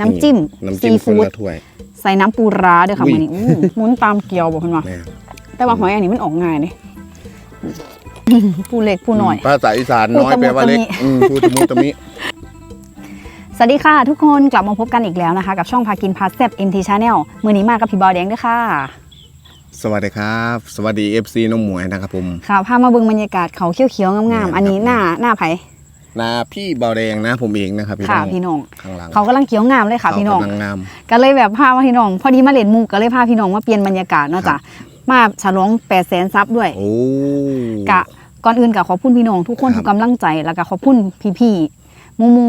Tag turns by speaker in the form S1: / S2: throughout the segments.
S1: น้ำจิ้ม
S2: น้ำจิ้ม
S1: ซี
S2: คน
S1: ฟู้ด
S2: ละถ้วย
S1: ใส่น้ำปูร้าด้วยค่ะ
S2: อุ้ย
S1: มันนี่อู้หมุนตามเกลียวบอกคุณว่า
S2: แม่
S1: แต่ว่าหอยอันนี้มันออกง่ายเลยผู้เล็กผู้หน่อย
S2: ภาษาอีสานน้อย
S1: พูดตะมุ
S2: แปลว่าเล็ก
S1: ตะมิ
S2: อืมพูดตะมุตะมิ
S1: สวัสดีค่ะ ทุกคนกลับมาพบกันอีกแล้วนะคะ กับช่องพากินพาแซบ MT Channel มือนี้มากับพี่บอลแดงด้วยค่ะ
S2: สวัสดีครับ สวัสดี FC น้องหมวยนะครับผม
S1: ค่ะพามาเบิ่งบรรยากาศเขาเขียวๆงามๆอันนี้หน้าหน้าไผ
S2: นาพี่เบาแดงนะผมเองนะครับพี่
S1: ค่ะ
S2: น้อง
S1: พี่น้อง
S2: ข้างหลัง
S1: เขากำลังเขียวงามเลยค่ะพี่น้อง
S2: เขากำลังงาม
S1: ก็เลยแบบพามาพี่น้อง พอดีมาเล่นมุกก็เลยพาพี่น้องมาเปลี่ยนบรรยากาศเนาะจ้ะมาฉลอง8 0 0 0 0ซับด้วย
S2: โอ้
S1: กะก่อนอื่นกะขอบคุณพี่น้องทุกคน
S2: ครับ
S1: ทุกกำลังใจแล้วก็ขอบคุณพี่ๆหมูมู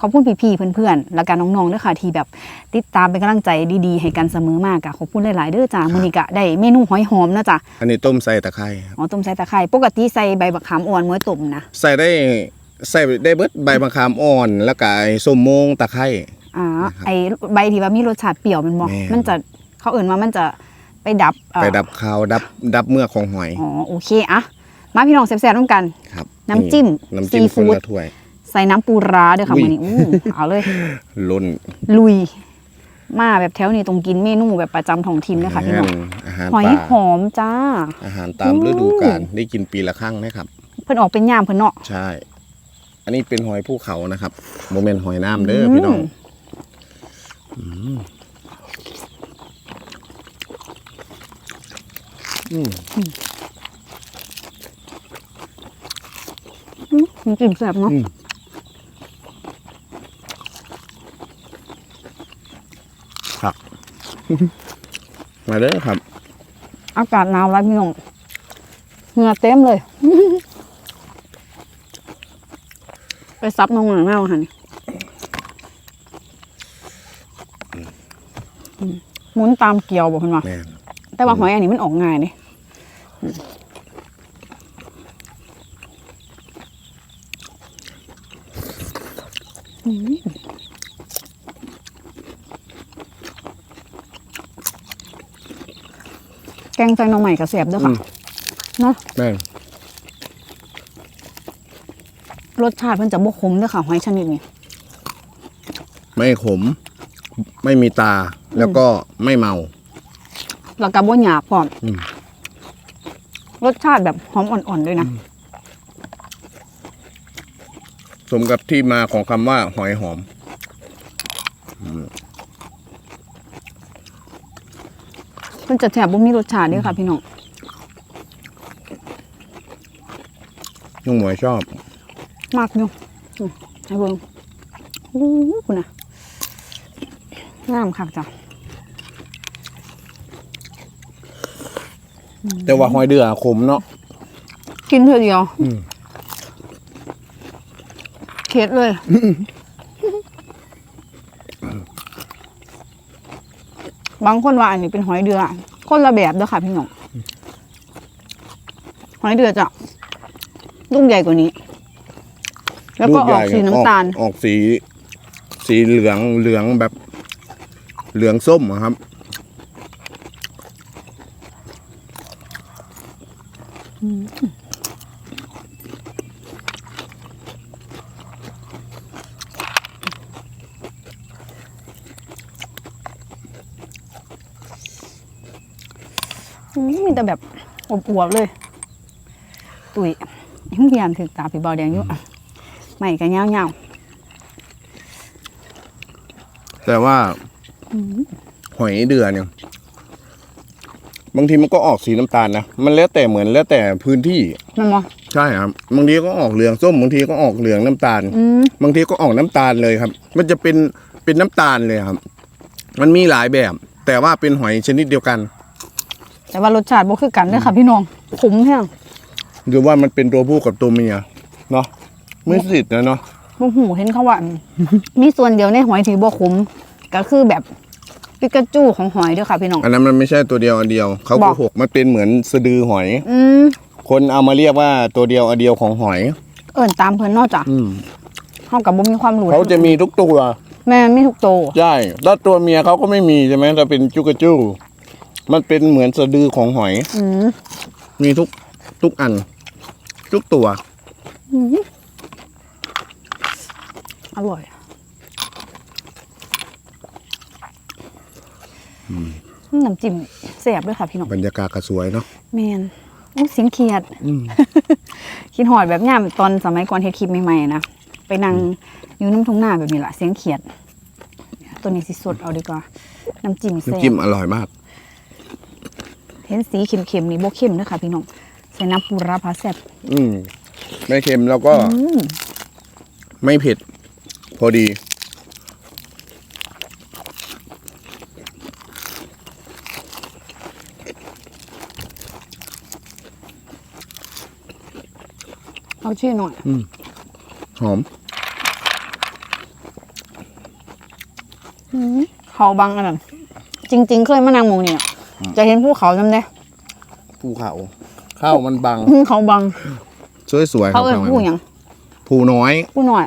S1: ขอบคุณพี่ๆเพื่อนๆแล้วก็น้องๆด้วยค่ะที่แบบติดตามเป็นกำลังใจดีๆ ให้กันเสมอมากกะขอบคุณหลายๆเด้อจ้ามื้อนี้กะได้เมนูหอยหอมนะจ้ะ
S2: อันนี้ต้มใส่ตะไคร้ครับ
S1: อ๋อต้มใส่ตะไคร้ปกติใส่ใบบักขามอ่อนเมื่อต้มนะ
S2: ใส่ได้ ใส่ได้เบิดใบมะขามอ่อน แล้วก็ไอ้ส้มโมงตะไคร้
S1: อ่า
S2: นะครับ
S1: ไอใบที่ว่ามีรสชาติเปรี้ยวมันบ่
S2: แม่น
S1: มันจะเขาเอิ่นว่ามันจะไปดับเอ่อ
S2: ไปดับคาวดับดับเมือกของหอย
S1: อ๋อโอเคอะมาพี่น้องแซ่บๆร่วมกัน
S2: ครับ
S1: น้ำจิ้ม
S2: น้ำจิ้ม
S1: ซีฟู้
S2: คน
S1: ด
S2: ละถ้วย
S1: ใส่น้ำปูร้าด้วยค่ะ
S2: อุ้ย
S1: มื้อนี้อู้เอาเลย
S2: ล้น
S1: ลุย มาแบบแถวนี้ตรงกินเมนูแบบประจำท้องถิ่นเลยค่ะพี่น้อง
S2: อาหาร
S1: หอย
S2: ป่า
S1: หอมจ้า
S2: อาหารตาม
S1: อู้
S2: ฤดูกาลได้กินปีละครั้งนะครับ
S1: เพิ่นออกเป็นยามเพิ่นเนาะ
S2: ใช่ อันนี้เป็นหอยภูเขานะครับโมเมนหอยน้ำเด้อพี่น้องอืม
S1: มันกลิ่นแซ่บเนาะ
S2: อืมครับ มาเด้อครับ
S1: อากาศหนาวแล้วพี่น้องเหงื่อเต็มเลย ไป ซับน้องหนังแมวหันหมุนตามเกลียวบอกเพิ่นว่า
S2: แม่น
S1: แต่ว่าหอยอันนี้มันออกง่ายเลยแกงใส่หน่อใหม่กับเสียบด้วยค่ะ เนาะ
S2: แม่น
S1: รสชาติมันจะบกคมด้วยค่ะหอยชนิดนี้
S2: ไม่ขม ไม่มีตา แล้วก็ไม่เมา
S1: แล้วก็บ่หยาบพร้อม
S2: อืม
S1: รสชาติแบบหอมอ่อนๆด้วยนะ
S2: สมกับที่มาของคำว่าหอยหอม
S1: มันจะแถบบ่มีรสชาติด้วยค่ะพี่น้อง
S2: นุ่งหมวยชอบ
S1: มากอยู่อืมให้เบิ่งโอ้โหคุณน่ะงามคักจ้ะ
S2: แต่ว่าหอยเดือขมเนาะ
S1: กินเพื่อเดียว
S2: อืม
S1: เค็ดเลยบางคนว่าอันนี้เป็นหอยเดือคนละแบบเด้อค่ะพี่น้องหอยเดือจะลูกใหญ่กว่านี้ แล้วก็ออกสีน้ำตาล
S2: ออกสี สีเหลืองเหลืองแบบ เหลืองส้มอะครับ
S1: อืมมีแต่แบบอวบๆเลย ตุ๋ยพยายามถึกตาผีบอแดงอยู่ ไม่กันเงา
S2: แต่ว่าหอยเดือเนี่ยบางทีมันก็ออกสีน้ำตาลนะมันแล้วแต่เหมือนแล้วแต่พื้นที่
S1: ๆมันมอ
S2: ใช่ครับบางทีก็ออกเหลืองส้มบางทีก็ออกเหลืองน้ำตาล
S1: อืม
S2: บางทีก็ออกน้ำตาลเลยครับ มันจะเป็นเป็นน้ำตาลเลยครับ มันมีหลายแบบ แต่ว่าเป็นหอยชนิดเดียวกัน
S1: แต่ว่ารสชาติบ่คือกันเด้อค่ะพี่น้องขมแห้ง
S2: หรือว่ามันเป็นตัวผู้กับตัวเมียเนาะ ไม่สิทธิ์นะเนาะ
S1: บ่หูเห็นเขาว่า มีส่วนเดียวในหอยที่บ่ขมก็คือแบบปิกาจูของหอยเด้อค่ะพี่น้อง
S2: อันนั้นมันไม่ใช่ตัวเดียวอันเดียว เขา
S1: บ
S2: โก
S1: อก
S2: หกมันเป็นเหมือนสะดือหอย
S1: อืม
S2: คนเอามาเรียกว่าตัวเดียวอันเดียวของหอย
S1: เอิ้นตามเพิ่นเนอกจ้ะ
S2: อืม
S1: เฮากับบ่มีความรู้
S2: เขาจะมีทุกตัว
S1: แม่นมีทุกโตว
S2: ใช่แล้วตัวเมียเขาก็ไม่มีใช่ไหมถ้าเป็นจุกระจูมันเป็นเหมือนสะดือของหอย
S1: อืม
S2: มีทุกทุกอัน ทุกตัว
S1: อร่อยน้ำจิ้มแซ่บด้วยค่ะพี่น้อง
S2: บรรยากาศก็สวยเนาะ
S1: แมนอู้เสียงเขียด
S2: อืม
S1: คิดหอดแบบย่ามตอนสมัยก่อนเฮ็ดคลิปใหม่ๆนะไปนั่งอยู่น้ำทุ่งนาแบบนี้ล่ะเสียงเขียด ตัวนี้สิสดเอาดีกว่าน้ำจิ้มแซ่
S2: น้ำจิ้ม
S1: บ
S2: อร่อยมาก
S1: เห็นสีเค็มๆนี่บ่เค็มเด้อค่ะพี่น้องใส่น้ำปูราพาแซ่บ
S2: อืมไม่เค็มแล้วก็
S1: อืม
S2: ไม่เผ็ด พอดี
S1: เอาชื่อหน่อย
S2: หอม
S1: เขาบางอันนั้นจริง ๆ เคยมานั่งหมองนี่อะจะเห็นภูเขาจำได้
S2: ภูเขา ข้าวมันบัง
S1: เขาบาง
S2: สวยๆ
S1: เขาเอ่ย
S2: ครับ
S1: ผู้หยัง
S2: ภูน้อย
S1: ผู้หน่อย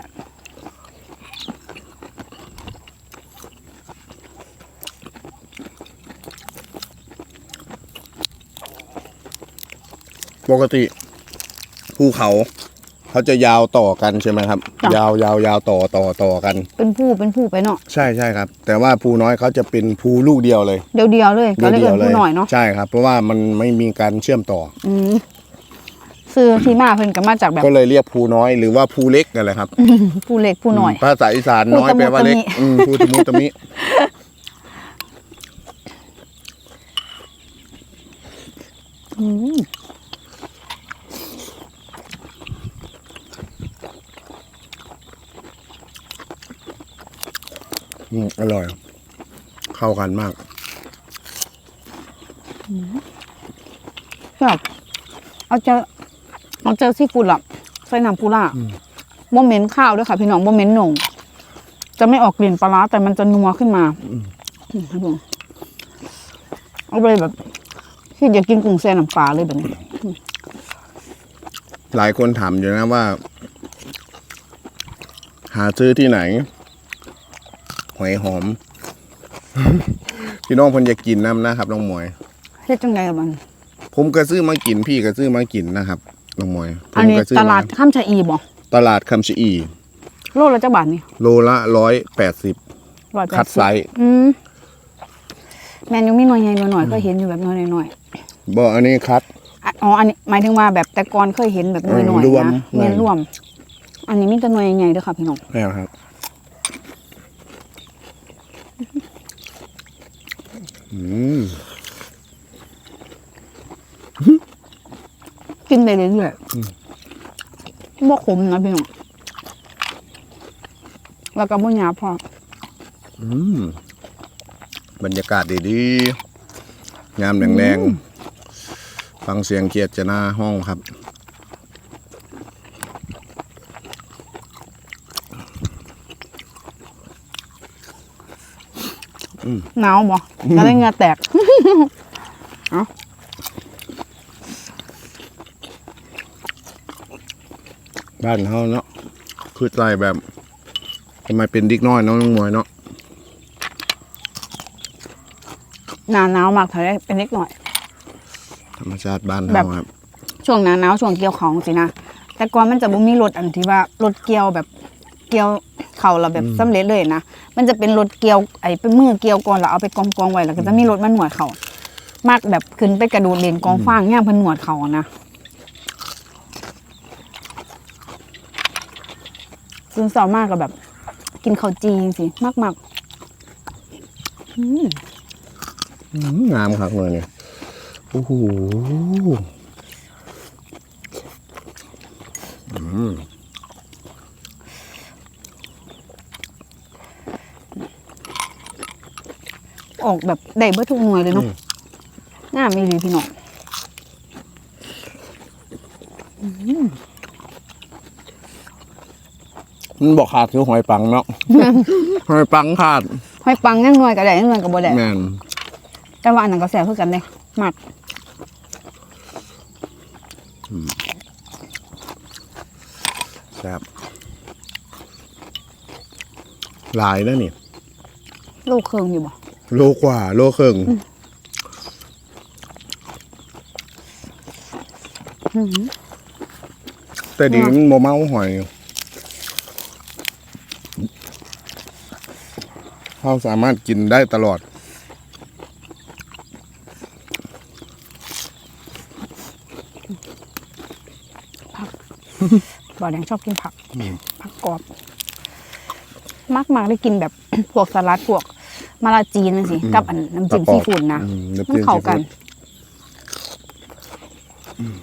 S2: ปกติภูเขาเขาจะยาวต่อกันใช่ไหมครับยาวยาวยาวต่อต่อต่อกัน
S1: เป็นผู้เป็นผู้ไปเนาะ
S2: ใช่ใช่ครับ แต่ว่าภูน้อยเขาจะเป็นภูลูกเดียวเลย
S1: เดียวเดียวๆเลยก็เลยเอินผู้หน่อยเนาะ
S2: ใช่ครับ เพราะว่ามันไม่มีการเชื่อมต่อ
S1: อืมซื้อที่มาเพิ่นก็มาจากแบบ
S2: ก็เลยเรียกภูน้อยหรือว่าภูเล็กนั่นแหละครับ
S1: ผู้เล็กผู้หน่อย
S2: ภาษาอีสานน้อย
S1: ภูตะมุ
S2: แปลว่าเล็ก
S1: ตะมิ
S2: อืมภูตะมุตะมิ
S1: อืม
S2: อืมอร่อย เข้ากันมาก
S1: แบบเอาเจอเอาเจอซีฟู้ดหลับใส่น้ำปูล่าบ่เหม็นข้าวด้วยค่ะ พี่น้องบ่เหม็นหนงจะไม่ออกกลิ่นปลาร้าแต่มันจะนัวขึ้นมาอืมครับผมเอาไปแบบที่อยากกินกุ้งแซ่น้ำปลาเลยแบบนี้
S2: หลายคนถามอยู่นะว่า หาซื้อที่ไหน หอยหอม พี่น้องเพนอยากกินน้ำนะครับน้องหมวย
S1: เฮ็ดจังไงกับมัน
S2: ผมก็ซื้อมากินพี่ก็ซื้อมากินนะครับน้องหมวยผม
S1: อันนี้
S2: ก็ซื้อ
S1: ต
S2: ม
S1: ลาดข้ามชะอีบ่
S2: ตลาดคำชะอี
S1: โลละจักบาทนี่
S2: โลละร้อยแปดสิบ
S1: ร้อยแปด
S2: คัด
S1: สิ
S2: ไซ
S1: บ
S2: ส์
S1: อืมแมนยูมีหน่อยใหญ่หน่อยหน่อยก็เห็นอยู่แบบน้อยหน่อย
S2: บ่อันนี้คัด
S1: ๆอะอ๋ออันนี้หมายถึงว่าแบบแต่ก่อนเคยเห็นแบบน้อยหน่อย
S2: รวม
S1: นะเน้นรวม อันนี้มีแต่หน่วยใหญ่ๆเด้วยค่ะพี่น้อง
S2: แม่ครับ อืม
S1: กินไปเรื่อยๆบ่ขมนะพี่น้องแล้วก็บ่หยาบพอ
S2: อืมบรรยากาศดีๆ งามแรงๆ ฟังเสียงเกียรติหน้าห้องครับ
S1: หนาวบ่ก็เลยเหงือแตก
S2: บ้านเขาเนาะคือใจแบบทำไมเป็นดิกน้อยเนาะน้องมวยเนาะ
S1: หนาหนาวมากเท่าได้เป็นเล็กหน่อย
S2: ธรรมชาติบ้าน
S1: แบ
S2: เขา
S1: บ
S2: ครับ
S1: ช่วงหนาหนาวช่วงเกี่ยวของสินะแต่ก่อนมันจะบ่มีรถอันที่ว่ารถเกี่ยวแบบเกี่ยว เขาเราแบบสำเร็จเลยนะ มันจะเป็นรถเกี่ยวไอ้เป็นมือเกี่ยวก่อนแล้วเอาไปกองกองๆไว้แล้วก็จะมีรถมาหนวดเขามากแบบขึ้นไปกระโดดเลนกองฟางย่ามเพิ่นหนวดเขาอะนะซึ่งเศร้ามากกับแบบ กินข้าวจีสิมากมากๆอืม
S2: อืมงามครับเลยเนี่ยโอ้โหอืม
S1: ออกแบบได้เบิดทุกหน่วยเลยเนาะงามอีหลีพี่น้อง
S2: มันบอกขาดคือหอยปังเนาะหอยปังขาด
S1: หอยปังยังหน่วยก็ได้ยังหน่วยก็บ่ได้
S2: แม่น
S1: แต่ว่าอันนั้นก็แซ่บคือกันเด้มาก
S2: แซ่บหลายนะนี่
S1: ลูกเครื่องอยู่บ่
S2: โลกว่า โลเคิงแต่ดีมันโมเมาหอยเราสามารถกินได้ตลอด
S1: ผักบ่อแดงชอบกินผัก ผักกรอบ มากมากได้กินแบบ พวกสลัดพวก มาลาจีนนั่นสิ
S2: อืม
S1: กับอันน้ำจิ้ม
S2: ประก
S1: ซี
S2: อบ
S1: ฟู้ดนะ
S2: อืมน้ำ
S1: มัน
S2: จิ้ม
S1: เข้ากัน
S2: ซีฟู้ด อืม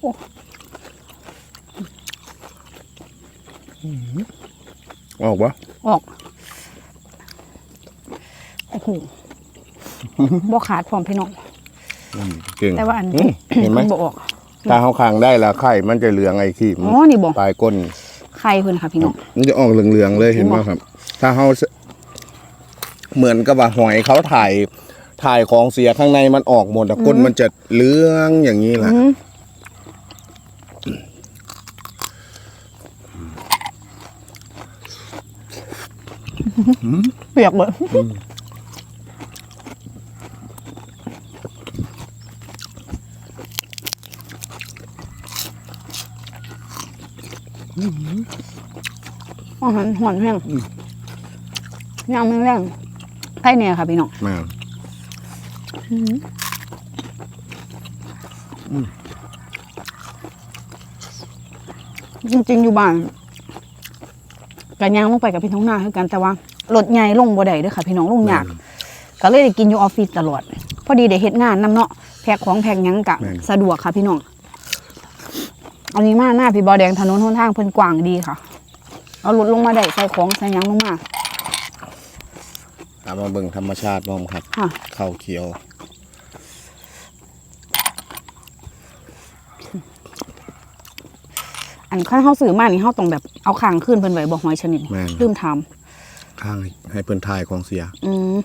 S1: โอ้
S2: ออกปะ
S1: ออกโอ้โหบ่ขาดพร้อมพี่น้อง
S2: อืมเก่ง
S1: แต่ว่าอัน
S2: อืมเห็นไหม
S1: บ่ออก
S2: ถ้าเขาคางได้ละไข่มันจะเหลืองไอ้ขี้
S1: อ๋อนี่บ่
S2: ปลายก้น
S1: ไข่เพิ่นค่ะพี่น้อง
S2: มันจะออกเหลืองๆเลยเห็นไหมครับ ถ้าเขาเสเหมือนกับว่าหอยเขาถ่ายถ่ายของเสียข้างในมันออกหมดอะก้นมันจะเหลืองอย่างนี้แหละ
S1: อืมเปียกเลย อาหารหอนแห้งยำแรงๆไข่เนี่ยค่ะพี่น้อง
S2: มา
S1: จริงๆอยู่บ้านกันย่างลงไปกับพี่ท้องหน้าคือกันแต่ว่ารถใหญ่ลงบ่ได้เด้อค่ะ พี่น้องลงยาก ก็เลยได้กินอยู่ออฟฟิศตลอด พอดีได้เฮ็ดงานนำเนาะแพ็คของแพ็คหยังกะ
S2: แม่นส
S1: สะดวกค่ะพี่น้อง อันนี้มาหน้าพี่บอแดงถนนหนทางเพิ่นกว้างดีค่ะ เอารถลงมาได้ใส่ของใส่หยังลงมา
S2: ตามมาเบิ่งธรรมชาติบ้อมครับ
S1: ค่ะ
S2: ข้าวเขียว
S1: อันขั้นเฮาซื้อมานี่เฮาต้องแบบเอาข้างขึ้นเพิ่นไว้บ่หอยชนิดนี้
S2: แม่น
S1: ลืมถาม
S2: ข้างให้เพิ่นถ่ายของเสีย
S1: อืม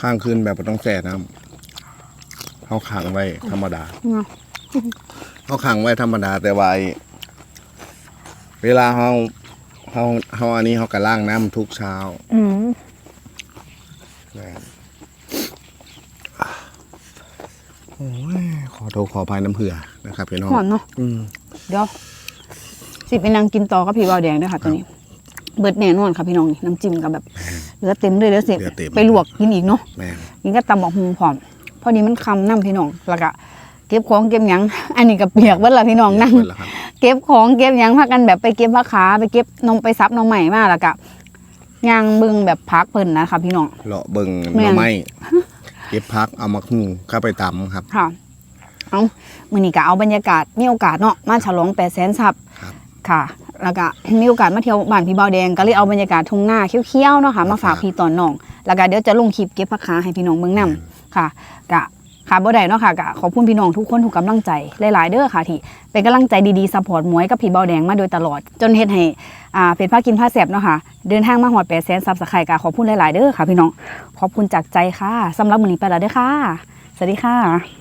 S2: ข้างคืนแบบบ่ต้องแส่น้ำเขาขังไว้ธรรมดา
S1: เนาะ
S2: เขาขังไว้ธรรมดาแต่ว่าไอ้เวลาเขาเขาเขาอันนี้เขากระล่างน้ำทุกเช้า
S1: อืม
S2: โอ้ยขอโทษขออภัยน้ำเผื่อนะครับพี่น้อง
S1: หอนเนาะ
S2: อืม
S1: เดี๋ยวสิไปนั่งกินต่อกับพี่บาวแดงด้วยค่ะตัวนี้ เบิดแน่นอนค่ะพี่น้องนี่น้ำจิ้มกับแบบเหลือเต็มเลยเดี๋ยวสิ
S2: เหลือเต็ม
S1: ไปลวกกินอีกเนาะ
S2: แม่น
S1: กินก็ตำบอกฮุงพร้อมพอดีมันคำน้ำพี่น้องแล้วก็เก็บของเก็บหยังอันนี้ก็เปียกเบิดละพี่น้องนั่ง
S2: เบิดแล้วครับ
S1: เก็บของเก็บหยังพากันแบบไปเก็บผักขาไปเก็บนมไปซับนมใหม่มาแล้วก็ย่างบึงแบบพักเพิ่นนะคะพี่น้อง
S2: เลาะเบิ่งห
S1: แม่
S2: น่อน ไม้เก็บพักเอามาหุงเข้าไปตำครับ
S1: ค่ะ เอามื้อนี้ก็เอาบรรยากาศมีโอกาสเนาะมาฉลอง8แสนซับ
S2: ครับ
S1: ค่ะ แล้วก็มีโอกาสมาเที่ยวบ้านพี่เบาแดงก็เลยเอาบรรยากาศทุ่งนาเขียวๆเนาะค่ะมาฝากพี่ตอนน้อง แล้วก็เดี๋ยวจะลงคลิปเก็บผักขาให้พี่น้องเบิ่งนํค่ะกะค่ะบ่ได้เนาะค่ะกะขอบคุณพี่น้องทุกคนทุกกำลังใจหลายๆเด้อค่ะที่เป็นกำลังใจดีๆซัพพอร์ตหมวยกับพี่เบาแดงมาโดยตลอด จนเฮ็ดให้อ่าเป็นผ้ากินผ้าแสบเนาะค่ะเดินทางมาฮอด8แสนซับสไครต์กะขอบคุณหลายๆเด้อค่ะพี่น้องขอบคุณจากใจค่ะสำหรับมื้อนี้ไปแล้วเด้อค่ะ สวัสดีค่ะ